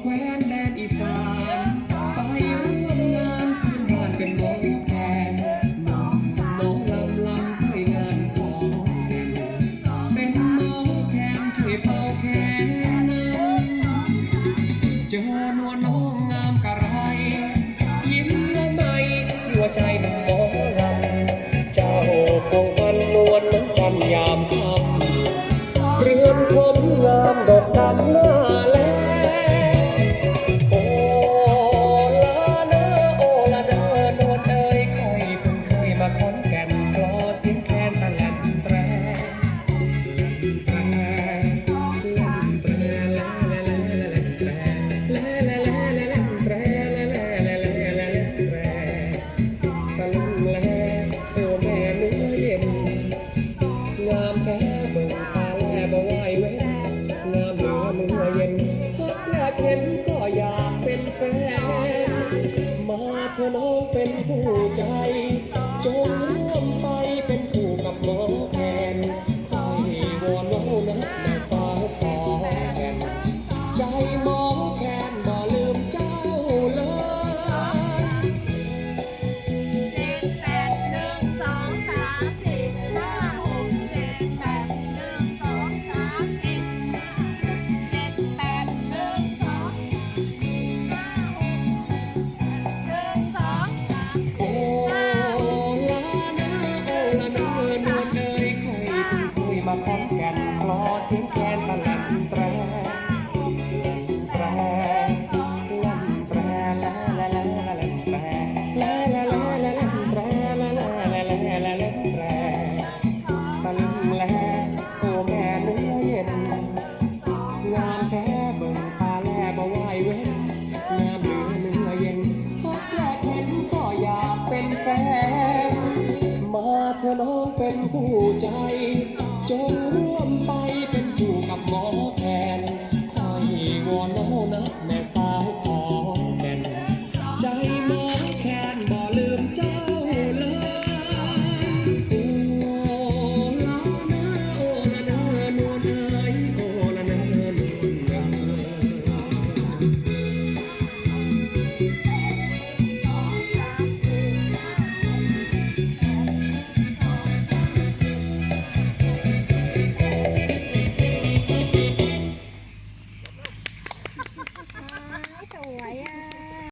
แคว้นแดนอีสานไปร่วมงานพื้นบ้านเป็นหมอแคนหมอลำลำให้งานของเป็นหมอแคนช่วยเป่าแคนเจอนวลน้องงามกะไร ยิ้มละไมหัวใจดังหมอลำเจ้าคงพันนวลเหมือนจันยามค่ำเรือนผมงามดอกดำหน้า น้องเป็นผู้ใจจง ขอนแก่นคลอเสียงแคนตะลึลแตรแตรแหลแตรละละละละแหลมแตรละละละละแหลแตรละละละละละแหลมแตรตะลึงแลโอ้แม่เนื้อเย็นงามแท้เบิ่งตาแลบ่ายเว้นงามเหลือเนื้อเย็นพบแรกเห็นก็อยากเป็นแฟนมาเธอน้องเป็นผู้ใจ Jane.